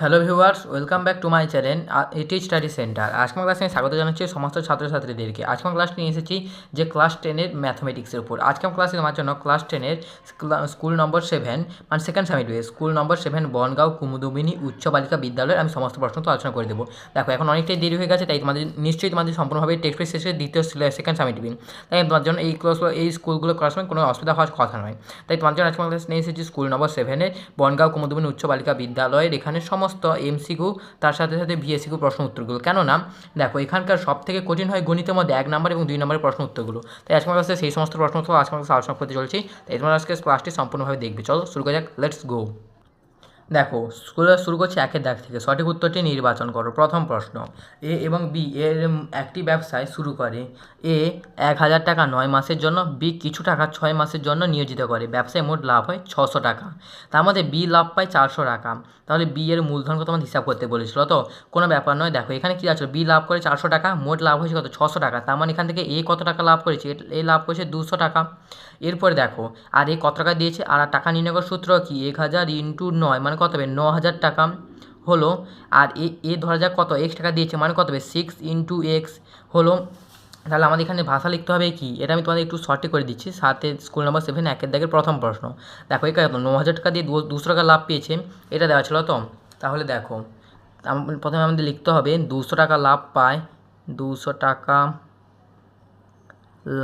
Hello viewers, welcome back to my channel এটি study centre আজকের ক্লাসে আমি স্বাগত জানাচ্ছি সমস্ত ছাত্রছাত্রীদেরকে। আজকের ক্লাস নিয়ে এসেছি যে ক্লাস টেনের ম্যাথমেটিক্সের উপর। আজকের ক্লাসে তোমার জন্য ক্লাস টেনের স্কুল নম্বর সেভেন মানে second semester, school number seven, Bongaon Kumudini উচ্চ বালিকা বিদ্যালয়ের আমি সমস্ত প্রশ্ন তো আলোচনা করে দেবো। দেখো, এখন অনেকটাই দেরি হয়ে গেছে, তাই তোমাদের, নিশ্চয়ই তোমাদের সম্পূর্ণভাবে টেক্সট পেজ শেষে দ্বিতীয় সেকেন্ড সেমিস্টার তাই তোমার জন্য এই ক্লাস, এই স্কুলগুলো সময় কোনো অসুবিধা হওয়ার কথা নয়। তাই তোমার জন্য আজকের ক্লাস নিয়ে এসেছি স্কুল নম্বর সেভেনের বনগাঁও কুমুদুমিনী উচ্চ বালিকা বিদ্যালয়ের এখানে সমস্ত এমসিকিউ তার সাথে সাথে বিএসিকিউ প্রশ্ন উত্তরগুলো। কেননা, দেখো, এখানকার সব থেকে কঠিন হয় গণিতের মধ্যে এক নম্বর এবং দুই নম্বরের প্রশ্ন উত্তরগুলো। তাই আজকে আমার কাছে সেই সমস্ত প্রশ্ন উত্তর, আজকে আমার কাছে আলোচনা করতে চলছি। তাই তোমার আজকে ক্লাসটি সম্পূর্ণভাবে দেখবে। চলো, শুরু করা যাক। লেটস গো দেখো স্কুলে শুরু করছি একের দাগ থেকে। সঠিক উত্তরটি নির্বাচন করো। প্রথম প্রশ্ন এ এবং বি এর একটি ব্যবসায় শুরু করে। এ এক হাজার টাকা নয় মাসের জন্য। বি কিছু টাকা ছয় মাসের জন্য নিয়োজিত করে। ব্যবসায় মোট লাভ হয় ছশো টাকা। তার মধ্যে বি লাভ পায় চারশো টাকা। তাহলে বি এর মূলধন কত আমাদের হিসাব করতে বলেছিল তো? কোনো ব্যাপার নয়। দেখো, এখানে কী আছে? বি লাভ করে চারশো টাকা, মোট লাভ হয়েছে কত? ছশো টাকা। তার মানে এখান থেকে এ কত টাকা লাভ করেছে? এ লাভ করেছে দুশো টাকা। এরপরে দেখো, আর এ কত টাকা দিয়েছে? আর টাকা নির্ণয় করার সূত্র কি? এক হাজার ইন্টু নয় মানে কত হবে? ন হাজার টাকা হলো, আর এ এ ধরা যাক কত? এক্স টাকা দিয়েছে মানে কত হবে? সিক্স ইন্টু এক্স হলো, তাহলে আমাদের এখানে ভাষা লিখতে হবে কি? এটা আমি তোমাদের একটু শর্টে করে দিচ্ছি, সাথে স্কুল নাম্বার সেভেন একের দাগের প্রথম প্রশ্ন। দেখো এখানে ন হাজার টাকা দিয়ে দুশো টাকা লাভ পেয়েছে, এটা দেওয়া ছিল তো? তাহলে দেখো প্রথমে আমাদের লিখতে হবে, দুশো টাকা লাভ পায়, দুশো টাকা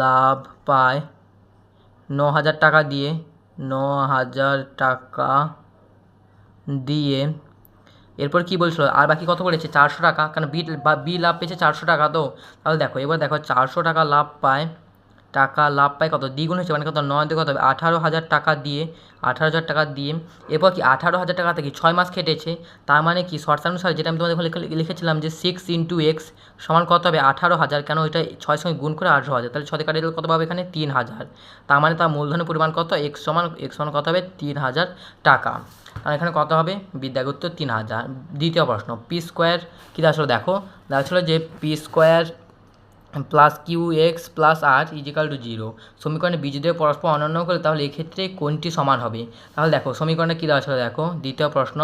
লাভ পায় ন হাজার টাকা দিয়ে ন হাজার টাকা দিয়ে। এরপর কী বলছিল? আর বাকি কত করেছে চারশো টাকা। কারণ বি, বা, বি লাভ পেয়েছে চারশো টাকা তো? তাহলে দেখো, এবার দেখো, চারশো টাকা লাভ পায় টাকা লাভ পায় কত? দ্বিগুণ হয়েছে মানে কত? নয় দিয়ে কত হবে? আঠারো হাজার টাকা দিয়ে, আঠারো হাজার টাকা দিয়ে, এরপর কি আঠারো হাজার টাকা থেকে ছয় মাস খেটেছে, তার মানে কি শর্ট অনুসারে যেটা আমি তোমাদের লিখেছিলাম যে সিক্স ইন্টু এক্স সমান কত হবে? আঠারো হাজার। কেন ওইটা ছয় সঙ্গে গুণ করে আঠারো হাজার? তাহলে ছয় কাটে কত পাবে এখানে? তিন হাজার। তার মানে তার মূলধনের পরিমাণ কত? এক্স সমান এক্স সমান কত হবে? তিন হাজার টাকা। আর এখানে কত হবে? বিদ্যাগুত্ত তিন হাজার। দ্বিতীয় প্রশ্ন পি স্কোয়ার কী আসলে দেখো দেখা ছিল যে P square plus Q X plus R equal to zero সমীকরণে বীজদের পরস্পর অনন্য করে, তাহলে এক্ষেত্রে কোনটি সমান হবে? তাহলে দেখো, সমীকরণে কী দেওয়া ছিল দেখো? দ্বিতীয় প্রশ্ন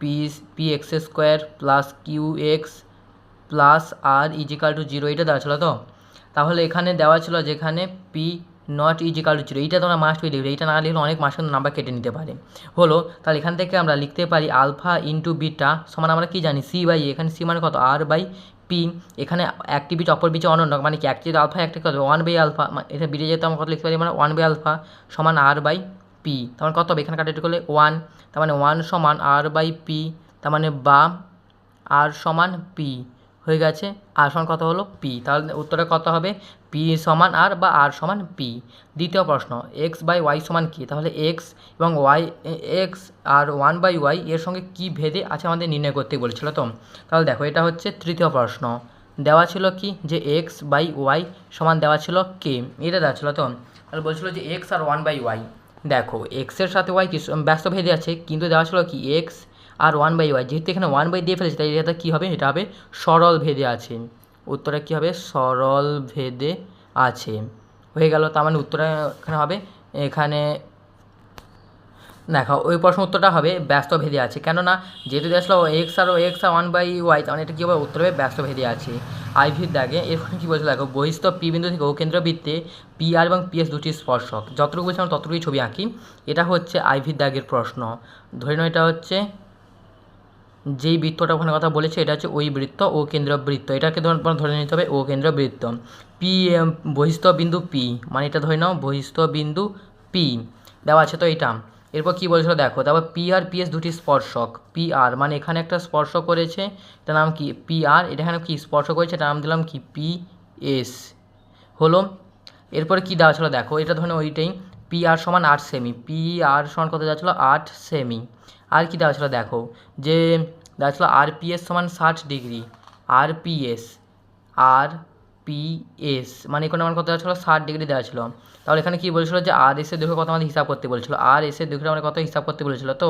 P P X square plus Q X plus R equal to zero এটা দেওয়া ছিল তো? তাহলে এখানে দেওয়া ছিল যেখানে P not equal to zero এইটা তোমরা মাস্ট বি লিখবে, এইটা না লিখলে অনেক মাসের নাম্বার কেটে নিতে পারে। হলো, তাহলে এখান থেকে আমরা লিখতে পারি আলফা ইন্টু বিটা সমান আমরা কী জানি? সি বাই এখানে সি মানে কত? আর বাই পি, এখানে একটি বীজ অপর বীজ অনন্য মানে কি একটি আলফা একটি কত ওয়ান বাই আলফা এটা বিটে যেতে আমরা কত লিখতে পারি মানে ওয়ান বাই আলফা সমান আর বাই পি তার মানে কত হবে? এখানে কাটাটি করলে ওয়ান তার মানে ওয়ান সমান আর বাই পি তার মানে বা আর সমান পি হয়ে গেছে আর সমান কত হলো? পি তাহলে উত্তরে কত হবে? পি সমান আর বা আর সমান পি? দ্বিতীয় প্রশ্ন, এক্স বাই ওয়াই সমান কী? তাহলে এক্স এবং Y, X R one by Y এর সঙ্গে কী ভেদে আছে আমাদের নির্ণয় করতে বলেছিল তো? তাহলে দেখো, এটা হচ্ছে তৃতীয় প্রশ্ন। দেওয়া ছিল কি? যে এক্স বাই ওয়াই সমান দেওয়া ছিল কে? এটা দেওয়া ছিল তো? তাহলে বলছিল যে X R one by Y. দেখো এক্সের সাথে ওয়াই কি ব্যস্ত ভেদে আছে, কিন্তু দেওয়া ছিল কি? X R one by Y. যেহেতু এখানে ওয়ান বাই দিয়ে ফেলেছে, তাই এটা কী হবে? এটা হবে সরল ভেদে আছে। উত্তরে কী হবে? সরল ভেদে আছে। হয়ে গেল, তার মানে উত্তরটা এখানে হবে, এখানে দেখো, ওই প্রশ্ন উত্তরটা হবে ব্যস্ত ভেদে আছে। কেননা, যেহেতু আসলো X R X R one by Y তাহলে এটা কী হবে? উত্তর হবে ব্যস্ত ভেদে আছে। আইভির দাগে এরপরে কী বলছে দেখো বহিস্থ পি বিন্দু থেকে ও কেন্দ্রবৃত্তে পি আর এবং পি এস দুটি স্পর্শক। যতটুকু বলছি আমরা ততটুকুই ছবি আঁকি। এটা হচ্ছে আইভির দাগের প্রশ্ন। ধরে নাও, এটা হচ্ছে যেই বৃত্তটা ওখানে কথা বলেছে, এটা হচ্ছে ওই বৃত্ত, ও কেন্দ্র বৃত্ত। এটাকে ধরে নিতে হবে, ও কেন্দ্র বৃত্ত। পি বহিস্থ বিন্দু পি মানে এটা ধরে নাও, বহিস্থ বিন্দু পি, দেওয়া আছে তো এটা এরপর কী বলেছিল, দেখো, তারপর পি আর পি এস দুটি স্পর্শক, পি আর মানে এখানে একটা স্পর্শ করেছে, এটার নাম কি, পি আর, এটা এখানে কি স্পর্শ করেছে, এটার নাম দিলাম কি, পি এস। হলো, এরপরে কী দেওয়া ছিল, দেখো, এটা ধরুন ওইটাই, পি আর সমান আট সেমি, পি আর সমান কত দেওয়া ছিল আট সেমি। আর কী দেওয়া ছিল? দেখো, যে দেওয়া ছিল আর পি এস সমান ষাট ডিগ্রি আর P S R P S মানে এখানে আমার কত দেওয়া ছিল? ষাট ডিগ্রি দেওয়া ছিল। তাহলে এখানে কী বলেছিল যে আর এসের দৈর্ঘ্য কত আমাদের হিসাব করতে বলেছিল? আর এসের দৈর্ঘ্য আমাদের কত হিসাব করতে বলেছিল তো?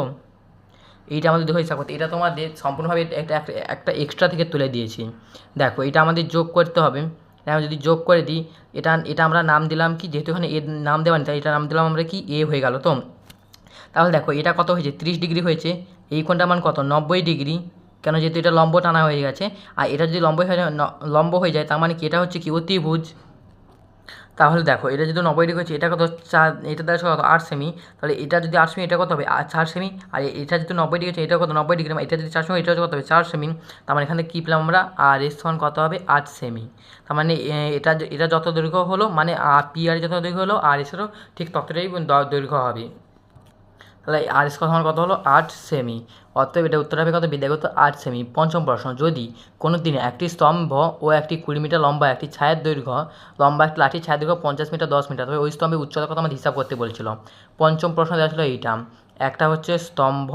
এইটা আমাদের দৈর্ঘ্য হিসাব করতে, এটা তোমাদের সম্পূর্ণভাবে একটা একটা এক্সট্রা থেকে তুলে দিয়েছি। দেখো, এটা আমাদের যোগ করতে হবে। আমরা যদি যোগ করে দিই, এটা এটা আমরা নাম দিলাম কি? যেহেতু এখানে এর নাম দেওয়া নেই, তাই এটা নাম দিলাম আমরা কি? এ হয়ে গেল তো? তাহলে দেখো, এটা কত হয়েছে? ত্রিশ ডিগ্রি হয়েছে। এই কোণটার মান কত? নব্বই ডিগ্রি। কেন যেহেতু এটা লম্ব টানা হয়ে গেছে, আর এটা যদি লম্ব হয়ে লম্ব হয়ে যায়, তার মানে কি? এটা হচ্ছে কি? অতিভুজ। তাহলে দেখো, এটা যদি নব্বই ডিগ্রি হচ্ছে এটা কত? চার, এটা দেওয়া কত আট সেমি। তাহলে এটা যদি আট সেমি, এটা কত হবে? চার সেমি। আর এটা যদি নব্বই ডিগ্রি হচ্ছে এটা কত? নব্বই ডিগ্রি। এটা যদি চার সেমি, এটা কত হবে? চার সেমি। তার মানে এখানে কী পেলাম আমরা? আর এস সমান কত হবে? আট সেমি। তার মানে এটা এটা যত দৈর্ঘ্য হলো মানে পি আর যত দৈর্ঘ্য হলো, আর এসেরও ঠিক ততটাই দৈর্ঘ্য হবে। তাহলে আর এস সমান কত হলো? আট সেমি অতএব এটা উত্তর হবে কত? বিদ্যাগত আট সেমি পঞ্চম প্রশ্ন, যদি কোনো দিনে একটি স্তম্ভ ও একটি কুড়ি মিটার লম্বা, একটি ছায়ের দৈর্ঘ্য লম্বা, একটি লাঠির ছায়ের দৈর্ঘ্য পঞ্চাশ মিটার, দশ মিটার, তবে ওই স্তম্ভের উচ্চতার কথা আমাদের হিসাব করতে বলছিল? পঞ্চম প্রশ্ন দেওয়া ছিল এইটা। একটা হচ্ছে স্তম্ভ,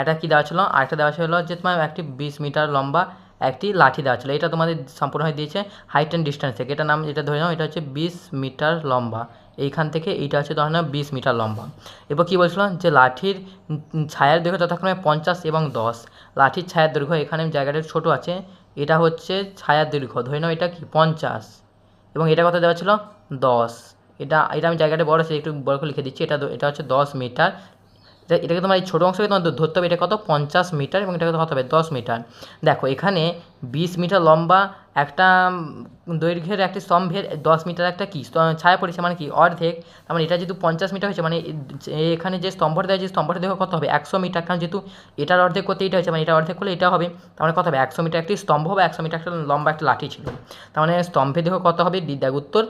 একটা কী দেওয়া ছিল? আরেকটা দেওয়া ছিল যে তোমার একটি বিশ মিটার লম্বা একটি লাঠি দেওয়া ছিল। এটা তোমাদের সম্পূর্ণভাবে দিয়েছে হাইট অ্যান্ড ডিস্টেন্স থেকে। এটা নাম যেটা ধরে নাও, এটা হচ্ছে বিশ মিটার লম্বা। এইখান থেকে এইটা হচ্ছে ধরে নাও বিশ মিটার লম্বা। এরপর কী বলছিলাম যে লাঠির ছায়ার দৈর্ঘ্য যথাক্রমে পঞ্চাশ এবং দশ। লাঠির ছায়ার দৈর্ঘ্য এখানে জায়গাটা ছোটো আছে। এটা হচ্ছে ছায়ার দৈর্ঘ্য। ধরে নাও এটা কি? পঞ্চাশ। এবং এটা কত দেওয়া ছিল? দশ। এটা এটা আমি জায়গাটা বড় আছে, একটু বড় করে লিখে দিচ্ছি। এটা এটা হচ্ছে দশ মিটার এটা এটাকে তোমার এই ছোটো অংশকে তোমার ধরতে হবে, এটা কত? পঞ্চাশ মিটার এবং এটাকে কত হবে দশ মিটার। দেখো, এখানে বিশ মিটার লম্বা একটা দৈর্ঘ্যের একটি স্তম্ভের দশ মিটার একটা কি? ছায়া পড়েছে মানে কি? অর্ধেক। মানে এটা যেহেতু পঞ্চাশ মিটার হয়েছে মানে এখানে যে স্তম্ভটা দেওয়া যে স্তম্ভটা দেখো কত হবে? একশো মিটার। কারণ যেহেতু এটার অর্ধেক করতে এটা হয়েছে মানে এটা অর্ধেক করলে এটা হবে, তার মানে কত হবে? একশো মিটার একটি স্তম্ভ বা একশো মিটার একটা লম্বা একটা লাঠি ছিল। তার মানে স্তম্ভে দেখো কত হবে? বিদ্যাগ উত্তর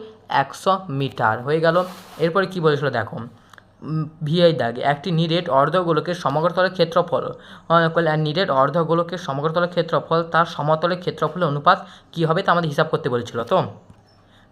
একশো মিটার। হয়ে গেল। এরপরে কী বলেছিল? দেখো ভিআই দাগে, একটি নিরেট অর্ধগোলকের সমগ্রতলের ক্ষেত্রফল। নিরেট অর্ধগোলকের সমগ্রতলের ক্ষেত্রফল, তার সমতলের ক্ষেত্রফলের অনুপাত কী হবে তা আমাদের হিসাব করতে বলেছিল, তো?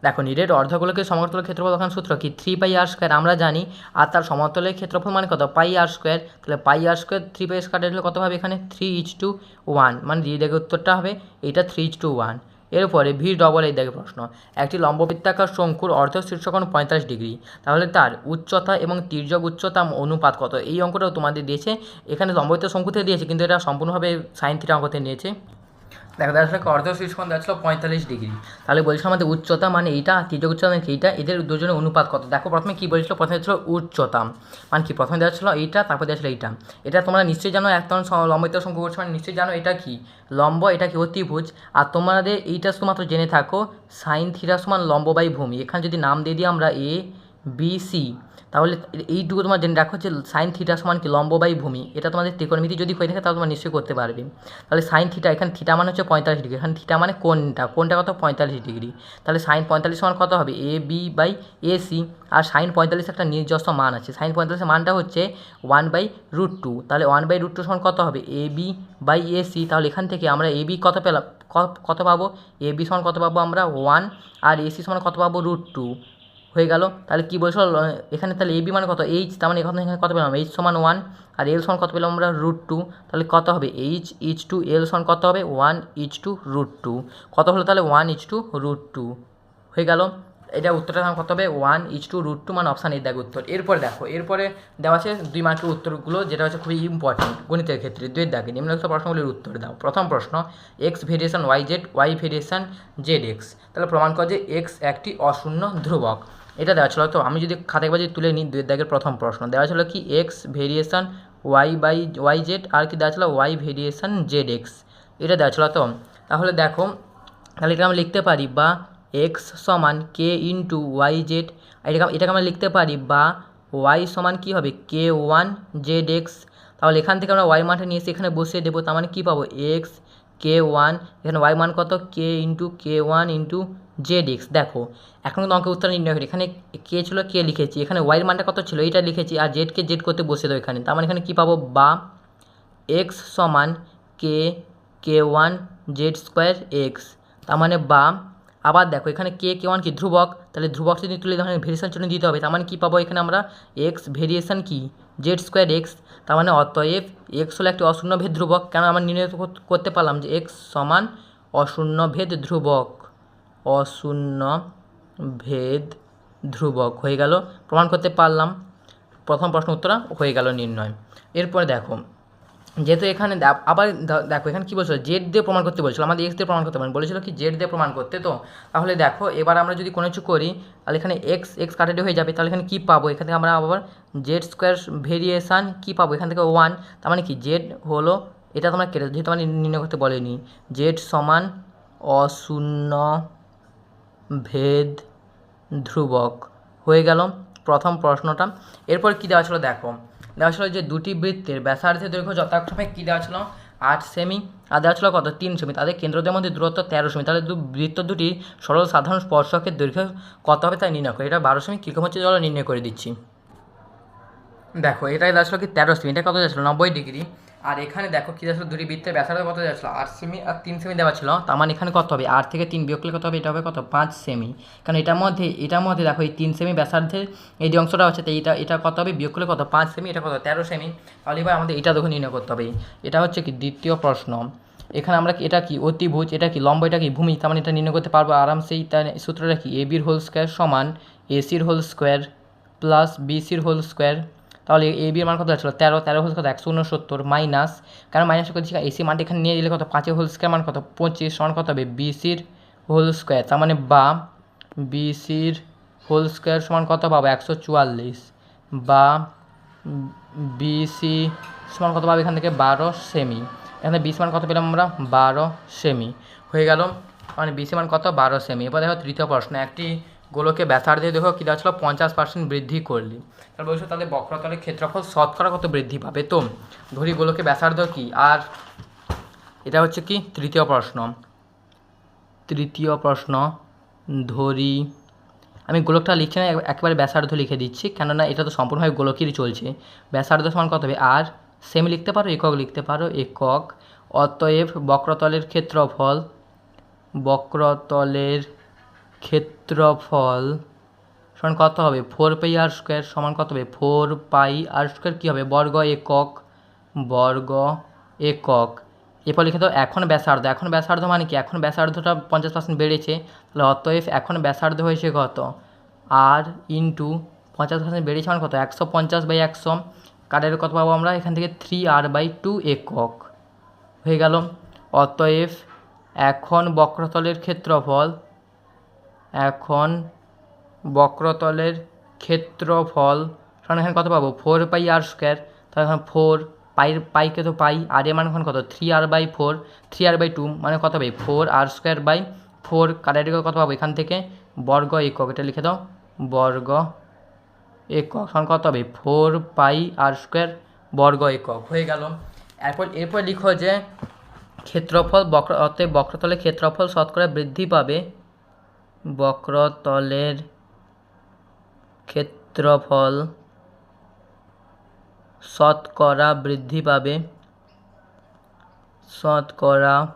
দেখো, নিরেট অর্ধগোলকের সমগ্রতলের ক্ষেত্রফল তখন সূত্র কি? থ্রি পাই আর স্কোয়ার আমরা জানি। আর তার সমতলের ক্ষেত্রফল মানে কত? পাই আর স্কোয়ার তাহলে pi R square three pi square কত হবে এখানে? থ্রি ইচ টু ওয়ান মানে দিয়ে দেখে উত্তরটা হবে এটা থ্রি ইচ টু ওয়ান এরপরে ভি ডবল এই দেখে প্রশ্ন, একটি লম্ববৃত্তাকার শঙ্কুর অর্ধ শীর্ষকোণ পঁয়তাল্লিশ ডিগ্রি, তাহলে তার উচ্চতা এবং তির্যক উচ্চতা অনুপাত কত? এই অঙ্কটাও তোমাদের দিয়েছে, এখানে লম্ববৃত্ত শঙ্কুতে দিয়েছে, কিন্তু এটা সম্পূর্ণভাবে সাইন থিটা অঙ্কতে নিয়েছে। দেখো দেখা যাচ্ছে অর্ধ শীর্ষকোণ দেওয়া ছিল পঁয়তাল্লিশ ডিগ্রি। তাহলে বলছিল আমাদের উচ্চতা মানে এইটা তির্যক উচ্চতা মানে এইটা, এদের দুজনের অনুপাত কত? দেখো, প্রথমে কী বলেছিল? প্রথমে ছিল উচ্চতা। মানে কি? প্রথমে দেওয়া ছিল এইটা, তারপর দেওয়া ছিল এইটা। এটা তোমরা নিশ্চয়ই জানো, এক তখন লম্বিত শঙ্কু করছ মানে নিশ্চয়ই জানো এটা কি? লম্ব, এটা কি অতিভুজ? আর তোমাদের এইটা শুধুমাত্র জেনে থাকো, সাইন থিটা সমান লম্ব বাই ভূমি। এখানে যদি নাম দিয়ে দিই আমরা এ বি সি তাহলে এইটুকু তোমার জেনে রাখো যে সাইন থিটা সমান কি? লম্ব বাই ভূমি। এটা তোমাদের ত্রিকোণমিতি যদি হয়ে থাকে, তাহলে তোমরা নিশ্চয়ই করতে পারবে। তাহলে সাইন থিটা এখানে থিটা মানে হচ্ছে পঁয়তাল্লিশ ডিগ্রি এখানে থিটা মানে কোনটা? কোনটা কত? পঁয়তাল্লিশ ডিগ্রি তাহলে সাইন পঁয়তাল্লিশ সমান কত হবে? A B by A C R sine পঁয়তাল্লিশ একটা নিজস্ব মান আছে। সাইন পঁয়তাল্লিশের মানটা হচ্ছে ওয়ান বাই রুট টু তাহলে ওয়ান বাই রুট টু সমান কত হবে? A B by A C তাহলে এখান থেকে আমরা এ বি কত পেলাম? কত পাবো? এ বি সমান কত পাবো আমরা? ওয়ান আর এ সি সমান কত পাবো? রুট টু হয়ে গেল। তাহলে কী বলছিল ল- এখানে তাহলে এবি মানে কত? এইচ তার মানে এখানে এখানে কত পেলাম? এইচ সমান ওয়ান আর এল সমান কত পেলাম আমরা? রুট টু তাহলে কত হবে? এইচ ইচ টু এল সমান কত হবে? One is to root two কত হলো তাহলে? One is to root two হয়ে গেল। এটা উত্তরটা কত হবে? One is to root two মানে অপশান এই দেখো উত্তর। এরপরে দেখো, এরপরে দেওয়া আছে দুই মার্কের উত্তরগুলো, যেটা হচ্ছে খুবই ইম্পর্টেন্ট গণিতের ক্ষেত্রে। দুই দাগে নিম্নলিখিত প্রশ্নগুলির উত্তর দাও। প্রথম প্রশ্ন X variation Y Z Y variation Z X তাহলে প্রমাণ কর যে এক্স একটি অশূন্য ধ্রুবক। এটা দেওয়া ছিল। তো আমি যদি খাতায় বাজি তুলে নিই দুই দাগের প্রথম প্রশ্ন। দেওয়া ছিল কি? X variation Y by Y Z আর কি দেওয়া ছিল? ওয়াই ভেরিয়েশন জেড এক্স এটা দেওয়া ছিল। তো তাহলে দেখো, তাহলে এটা আমরা লিখতে পারি বা এক্স সমান কে ইন্টু ওয়াই জেড এটাকে এটাকে আমরা লিখতে পারি বা ওয়াই সমান কী হবে? কে ওয়ান জেড এক্স তাহলে এখান থেকে আমরা ওয়াই মানটা নিয়ে এসে এখানে বসিয়ে দেবো, তার মানে কী পাবো? এক্স কে ওয়ান এখানে ওয়াই মান কত? K into k one into z x দেখো, এখন অঙ্কের উত্তর নির্ণয় করি। এখানে কে ছিল, কে লিখেছি? এখানে ওয়াইয়ের মানটা কত ছিল? এইটা লিখেছি আর জেডকে জেড করতে বসিয়ে দেবো এখানে। তার মানে এখানে কী পাবো? বা এক্স সমান k k one z square x তার মানে বা। আবার দেখো, এখানে কে কে ওয়ান কি? ধ্রুবক। তাহলে ধ্রুবক যদি তুলে তখন ভেরিয়েশন চিহ্ন দিতে হবে। তার মানে কী পাবো এখানে আমরা? এক্স ভেরিয়েশন কি? জেড স্কোয়ার এক্স তার মানে অতএব এক্স হলো একটি অশূন্য ভেদ ধ্রুবক। কেন আমরা নির্ণয় কর- করতে পারলাম যে এক্স সমান অশূন্য ভেদ ধ্রুবক? অশূন্য ভেদ ধ্রুবক হয়ে গেল। প্রমাণ করতে পারলাম। প্রথম প্রশ্ন উত্তর হয়ে গেল নির্ণয়। এরপরে দেখো, যেহেতু এখানে আবার দেখো, এখানে কী বলছিল? জেড দিয়ে প্রমাণ করতে বলছিল। আমাদের এক্স দিয়ে প্রমাণ করতে পারেন। বলেছিল কি, জেড দিয়ে প্রমাণ করতে। তো তাহলে দেখো, এবার আমরা যদি কোনো কিছু করি, তাহলে এখানে এক্স এক্স কাটাটি হয়ে যাবে। তাহলে এখানে কী পাবো? এখান থেকে আমরা আবার জেড স্কোয়ার ভেরিয়েশান কী পাবো? এখান থেকে ওয়ান তার মানে কি জেড হলো, এটা তোমরা কেটে যেহেতু মানে নির্ণয় করতে বলেনি জেড সমান অশূন্য ভেদ ধ্রুবক। হয়ে গেল প্রথম প্রশ্নটা। এরপর কী দেওয়া ছিল দেখো? দেওয়া ছিল যে দুটি বৃত্তের ব্যাসার্ধের দৈর্ঘ্য যথাক্রমে কী দেওয়া ছিল? আট সেমি। আর দেওয়া ছিল কত? তিন সেমি। তাদের কেন্দ্রদের মধ্যে দূরত্ব তেরো সেমি। তাদের দু বৃত্ত দুটি সরল সাধারণ স্পর্শকের দৈর্ঘ্য কত হবে তাই নির্ণয় করে। এটা বারো সেমি। কীরকম হচ্ছে চলো নির্ণয় করে দিচ্ছি। দেখো এটা দেওয়া কি তেরো সেমি, এটা কত যাচ্ছিল? নব্বই ডিগ্রি। আর এখানে দেখো কী যাচ্ছিল? দুটি বৃত্তের ব্যাসার্ধ কত যাচ্ছিল? আট সেমি আর তিন সেমি দেওয়া ছিল। তার মানে এখানে কত হবে? আট থেকে তিন বিয়োগ করলে কত হবে? এটা হবে কত? পাঁচ সেমি। কারণ এটার মধ্যে এটার মধ্যে দেখো এই তিন সেমি ব্যাসার্ধের এই যে অংশটা হচ্ছে তো এটা এটা কত হবে? বিয়োগ করলে কত? পাঁচ সেমি, এটা কত? তেরো সেমি। তাহলে এবার আমাদের এটা দেখো নির্ণয় করতে হবে। এটা হচ্ছে কি দ্বিতীয় প্রশ্ন। এখানে আমরা এটা কি অতিভুজ? এটা কি লম্ব? এটা কি ভূমি? তার মানে এটা নির্ণয় করতে পারব আরামসেই। তার সূত্রটা কি? এ বির হোল স্কোয়ার সমান এসির হোল স্কোয়ার প্লাস বিসির হোল স্কোয়ার তাহলে এ বি এর মান কত ছিল তেরো তেরো হোল কত একশো উনসত্তর মাইনাস, কারণ মাইনাস করছি এসি মানটা এখানে নিয়ে দিলে কত? পাঁচের হোল স্কোয়ার মান কত? পঁচিশ, সমান কত হবে? বিসির হোল স্কোয়ার, তার মানে বা বিসির হোল স্কোয়ার সমান কত পাবো? একশো চুয়াল্লিশ। বা বিসি সমান কত পাবো এখান থেকে? বারো সেমি। এখানে বিসি মান কত পেলাম আমরা? বারো সেমি। হয়ে গেল। মানে বিসি মান কত? বারো সেমি। এবার দেখো তৃতীয় প্রশ্ন। একটি গোলকে ব্যাসার্ধে দেখো কী দেওয়া ছিল পঞ্চাশ পার্সেন্ট বৃদ্ধি করলি। তাহলে বলছো তাদের বক্রতলের ক্ষেত্রফল শতকরা কত বৃদ্ধি পাবে তো? ধরি গোলকে ব্যাসার্ধ কি? আর এটা হচ্ছে কি? তৃতীয় প্রশ্ন। তৃতীয় প্রশ্ন, ধরি। আমি গোলকটা লিখছি না এক- একেবারে ব্যাসার্ধ লিখে দিচ্ছি, কেননা এটা তো সম্পূর্ণভাবে গোলকেরই চলছে। ব্যাসার্ধ সমান কত হবে? আর সেমি লিখতে পারো, একক লিখতে পারো, একক। অতএব বক্রতলের ক্ষেত্রফল বক্রতলের ক্ষেত্রফল সমান কত হবে? ফোর পাই আর স্কোয়ার সমান কত হবে? ফোর পাই আর স্কোয়ার কী হবে? বর্গ একক বর্গ একক। এরপর লিখে দাও, এখন ব্যাসার্ধ। এখন ব্যাসার্ধ মানে কি? এখন ব্যাসার্ধটা পঞ্চাশ পার্সেন্ট বেড়েছে, তাহলে অতএব এখন ব্যাসার্ধ হয়েছে কত? আর ইন্টু পঞ্চাশ পার্সেন্ট বেড়েছে মানে কত? একশো পঞ্চাশ বাই একশো। কারের কত পাবো আমরা? এখান থেকে থ্রি আর বাই টু একক। হয়ে গেল। অতএব এখন বক্রতলের ক্ষেত্রফল এখন বক্রতলের ক্ষেত্রফল, সমান এখানে কত পাবো? ফোর পাই আর স্কোয়ার তাহলে এখন ফোর পাইয়ের পাইকে তো পাই, আর এর মানে এখন কত? Three r by four three r by two মানে কত হবে four r square by four কাটাটিকে কত পাবো? এখান থেকে বর্গ একক, এটা লিখে দাও, বর্গ একক, সমান কত হবে ফোর পাই আর স্কোয়ার বর্গ একক, হয়ে গেল। এরপর এরপর লিখো যে ক্ষেত্রফল বক্র, অতএব বক্রতলের ক্ষেত্রফল শতকরা বৃদ্ধি পাবে বক্রতলের ক্ষেত্রফল শতকরা বৃদ্ধি পাবে। শতকরা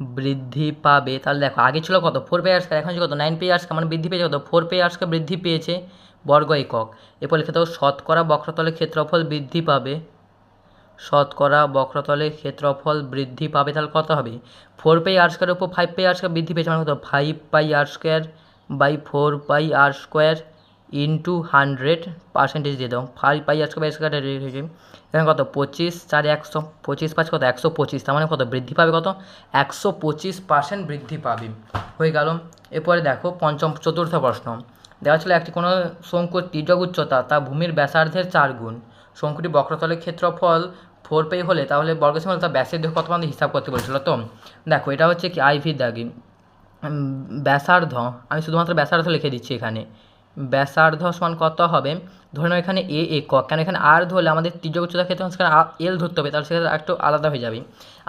বৃদ্ধি পাবে। তাহলে দেখো, আগে ছিল কত? ফোর পে আর্সকে এখন কত? নাইন পে আর্সকে মানে বৃদ্ধি পেয়েছে কত? ফোর পে আর্সকে বৃদ্ধি পেয়েছে বর্গ একক। এরপর লিখে দাও, শতকরা বক্রতলের ক্ষেত্রফল বৃদ্ধি পাবে। শতকরা বক্রতলের ক্ষেত্রফল বৃদ্ধি পাবে, তাহলে কত হবে? ফোর পাই আর স্কোয়ারের উপর ফাইভ পাই আর স্কোয়ার বৃদ্ধি পেয়েছে মানে কত? Five pi r square by four pi r square into hundred percentage দিয়ে দাও। Five pi r square square হয়েছে এখানে কত? পঁচিশ, চার একশো, পঁচিশ পাঁচ কত? একশো পঁচিশ, তার মানে কত? বৃদ্ধি পাবে কত? একশো পঁচিশ পার্সেন্ট বৃদ্ধি পাবে। হয়ে গেল। এরপরে দেখো পঞ্চম, চতুর্থ প্রশ্ন। দেওয়া ছিল একটি কোনো শঙ্কুর তির্যক উচ্চতা তা ভূমির ব্যাসার্ধের চার গুণ। শঙ্কুটি বক্রতলের ক্ষেত্রফল ফোর পে হলে তাহলে বর্গসীমা তার ব্যাসের দেখো কত আমাদের হিসাব করতে বলেছিল তো? দেখো, এটা হচ্ছে কি আইভি দাগি। ব্যাসার্ধ, আমি শুধুমাত্র ব্যাসার্ধ লিখে দিচ্ছি এখানে। ব্যাসার্ধ সমান কত হবে? ধরে নাও এখানে এ একক, কেন এখানে আর ধরলে আমাদের তির্যক উচ্চতার ক্ষেত্রে সেখানে এল ধরতে হবে, তাহলে সেক্ষেত্রে একটু আলাদা হয়ে যাবে।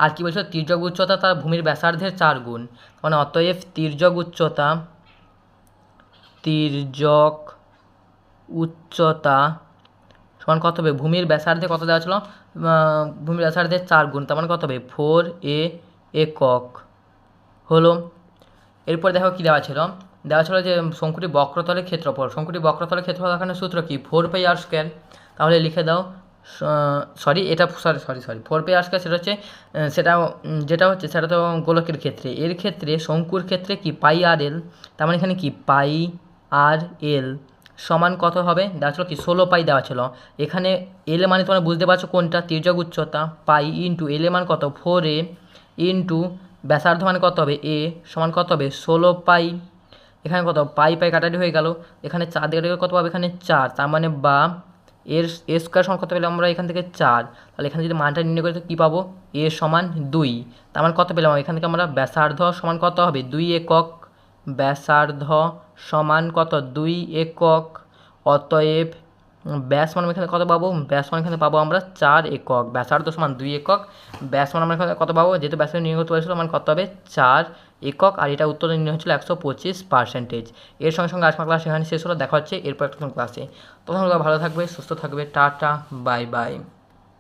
আর কি বলছো তির্যক উচ্চতা তার ভূমির ব্যাসার্ধের চার গুণ। মানে অতএব তির্যক উচ্চতা তির্যক উচ্চতা সমান কত হবে? ভূমির ব্যাসার্ধে কত দেওয়া ছিল? ভূমির ব্যাসার্ধের চার গুণ, তার মানে কত হবে? ফোর এ একক। হলো, এরপর দেখো কী দেওয়া ছিল? দেওয়া ছিল যে শঙ্কুটি বক্রতলের ক্ষেত্রফল। শঙ্কুটি বক্রতলের ক্ষেত্রফল এখানে সূত্র কি? ফোর পাই আর স্কোয়ার তাহলে লিখে দাও সরি এটা sorry sorry sorry four pi r square সেটা হচ্ছে সেটা, যেটা হচ্ছে সেটা তো গোলকের ক্ষেত্রে। এর ক্ষেত্রে শঙ্কুর ক্ষেত্রে কি? পাই আর এল তার মানে এখানে কি? পাই আর এল সমান কত হবে? দেওয়া ছিল কি? ষোলো পাই দেওয়া ছিল। এখানে এল মানে তোমরা বুঝতে পারছ কোনটা? তির্যক উচ্চতা পাই ইন্টু এল মান কত? ফোর এ ইন্টু ব্যাসার্ধ মানে কত হবে? এ সমান কত হবে? ষোলো পাই। এখানে কত? পাই পাই কাটাটি হয়ে গেল। এখানে চার দিকে কত পাবো? এখানে চার। তার মানে বা এর এ স্কোয়ার সমান কত পেলাম আমরা এখান থেকে চার। তাহলে এখানে যদি মানটা নির্ণয় করি, তো কী পাবো? এ সমান দুই। তার মানে কত পেলাম এখান থেকে আমরা ব্যাসার্ধ সমান কত হবে? দুই একক ব্যাসার্ধ সমান কত? দুই একক। অতএব ব্যাস মানে এখানে কত পাবো? ব্যাস মানে এখানে পাবো আমরা চার একক। ব্যাসার্ধ সমান দুই একক। ব্যাস মানে আমরা এখানে কত পাবো? যেহেতু ব্যাস নির্ণয় করতে পারছিল মানে কত হবে? চার একক। আর এটা উত্তর নির্ণয় হচ্ছিল একশো পঁচিশ পার্সেন্টেজ এর সঙ্গে সঙ্গে আজকের ক্লাস এখানে শেষ হলো। দেখা হচ্ছে এরপর একটা ক্লাসে তখন ভালো থাকবে, সুস্থ থাকবে। Tata bye bye